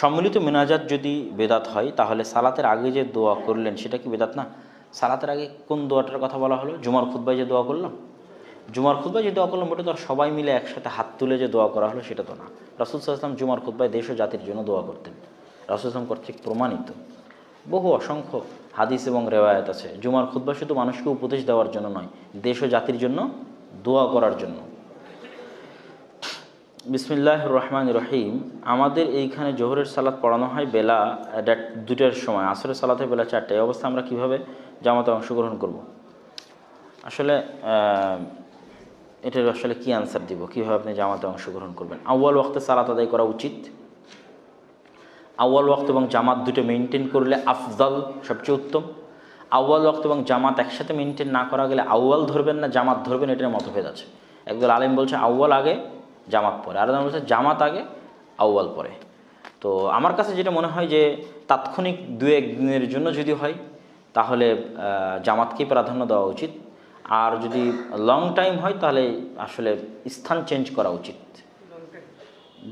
সম্মিলিত মিনাজাত যদি বেদাত হয়, তাহলে সালাতের আগে যে দোয়া করলেন, সেটা কি বেদাত না? সালাতের আগে কোন দোয়াটার কথা বলা হলো? জুমার খুদ্বায় যে দোয়া করলাম? জুমার খুদ্বায় যে দোয়া করলাম, ওটা তো সবাই মিলে একসাথে হাত তুলে যে দোয়া করা হলো, সেটা তো না। রাসুল সাল্লাম জুমার খুদ্বায় দেশ ও জাতির জন্য দোয়া করতেন। রাসুল ইসলাম কর্তৃক প্রমাণিত। বহু অসংখ্য হাদিস এবং রেওয়ায়ত আছে। জুমার খুদ্া শুধু মানুষকে উপদেশ দেওয়ার জন্য নয়, দেশ ও জাতির জন্য দোয়া করার জন্য। বিসমিল্লাহ রহমান রহিম। আমাদের এইখানে জোহরের সালাত পড়ানো হয় বেলা দুটার সময়। আসরের সালাতে বেলা চারটে অবস্থা আমরা কীভাবে জামাতে অংশগ্রহণ করব? আসলে এটার আসলে কি আনসার দিব? কীভাবে আপনি জামাতে অংশগ্রহণ করবেন? আউ্য়াল ওয়াক্তে সালাত আদায় করা উচিত। আউ্য়াল ওয়াক্ত এবং জামাত দুটো মেনটেন করলে আফজাল সবচেয়ে উত্তম। আউ্য়াল ওয়াক্ত এবং জামাত একসাথে মেনটেন না করা গেলে আউ্য়াল ধরবেন না, জামাত ধরবেন, এটার মতভেদ আছে। একদল আলেম বলছে আউ্য়াল আগে, জামাত পরে। আর বলছে জামাত আগে, আউ্য়াল পরে। তো আমার কাছে যেটা মনে হয় যে তাৎক্ষণিক দু এক দিনের জন্য যদি হয়, তাহলে জামাতকেই প্রাধান্য দেওয়া উচিত। আর যদি লং টাইম হয়, তাহলে আসলে স্থান চেঞ্জ করা উচিত।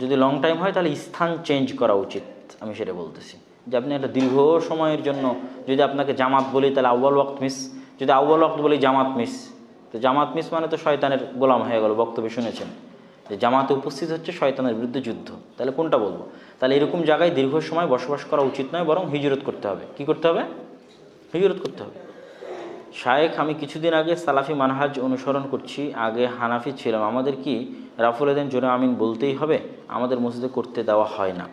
যদি লং টাইম হয়, তাহলে স্থান চেঞ্জ করা উচিত, আমি সেটা বলতেছি। যে আপনি একটা দীর্ঘ সময়ের জন্য যদি আপনাকে জামাত বলি, তাহলে আউ্বাল ওয়াক্ত মিস। যদি আউ্বাল ওয়াক্ত বলি, জামাত মিস। তো জামাত মিস মানে তো শয়তানের গোলাম হয়ে গেল, বক্তব্য শুনেছেন। যে জামাতে উপস্থিত হচ্ছে শয়তানের বিরুদ্ধে যুদ্ধ। তাহলে কোনটা বলব? তাহলে এরকম জায়গায় দীর্ঘ সময় বসবাস করা উচিত নয়, বরং হিজরত করতে হবে। কি করতে হবে? হিজরত করতে হবে। শায়েখ, আমি কিছুদিন আগে সালাফি মানহাজ অনুসরণ করছি। আগে হানাফি ছিলাম। আমাদের কি রাফুল এদিন জোরে আমিন বলতেই হবে? আমাদের মসজিদে করতে দেওয়া হয় না।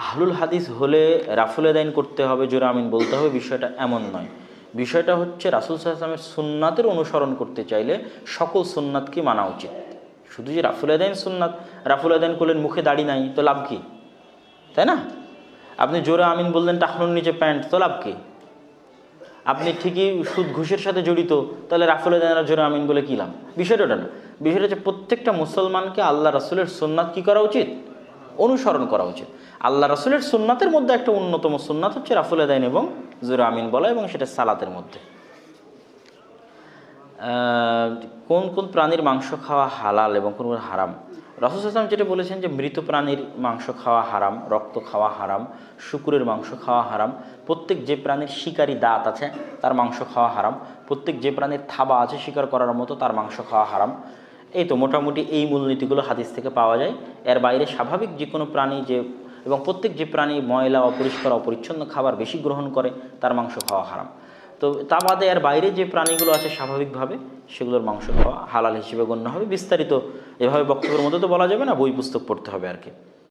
আহলুল হাদিস হলে রাফুল এদাইন করতে হবে, জোরে আমিন বলতে হবে, বিষয়টা এমন নয়। বিষয়টা হচ্ছে রাসুল সাল্লামের সুন্নাতের অনুসরণ করতে চাইলে সকল সুন্নাতকে মানা উচিত? শুধু যে রাফুল আদাইন সুন্নাত, রাফুল আদাইন করলেন মুখে দাড়ি নাই, তো লাভ কি? তাই না? আপনি জোরে আমিন বললেন টাকনুর নিচে প্যান্ট, তো লাভ কি? আপনি ঠিকই সুদ ঘুষের সাথে জড়িত, তাহলে রাফুল আদায়রা জোরে আমিন বলে কি লাভ? বিষয়টা ওটা না। বিষয়টা হচ্ছে প্রত্যেকটা মুসলমানকে আল্লাহ রাসুলের সুন্নাত কী করা উচিত? অনুসরণ করা উচিত। আল্লাহ রসুলের সুন্নাতের মধ্যে একটা অন্যতম সুন্নাত হচ্ছে রাফুল আদাইন এবং জোরে আমিন বলা এবং সেটা সালাতের মধ্যে। কোন কোন প্রাণীর মাংস খাওয়া হালাল এবং কোন হারাম? রসুল আসলাম যেটা বলেছেন যে মৃত প্রাণীর মাংস খাওয়া হারাম, রক্ত খাওয়া হারাম, শুকুরের মাংস খাওয়া হারাম, প্রত্যেক যে প্রাণীর শিকারী দাঁত আছে তার মাংস খাওয়া হারাম, প্রত্যেক যে প্রাণীর থাবা আছে শিকার করার মতো তার মাংস খাওয়া হারাম। এই তো মোটামুটি এই মূলনীতিগুলো হাদিস থেকে পাওয়া যায়। এর বাইরে স্বাভাবিক যে কোনো প্রাণী যে এবং প্রত্যেক যে প্রাণী ময়লা, অপরিষ্কার, অপরিচ্ছন্ন খাবার বেশি গ্রহণ করে, তার মাংস খাওয়া হারাম। তো তা বাদে এর বাইরে যে প্রাণীগুলো আছে স্বাভাবিকভাবে, সেগুলোর মাংস খাওয়া হালাল হিসেবে গণ্য হবে। বিস্তারিত এভাবে বক্তব্যের মধ্যে তো বলা যাবে না, বই পুস্তক পড়তে হবে আর কি।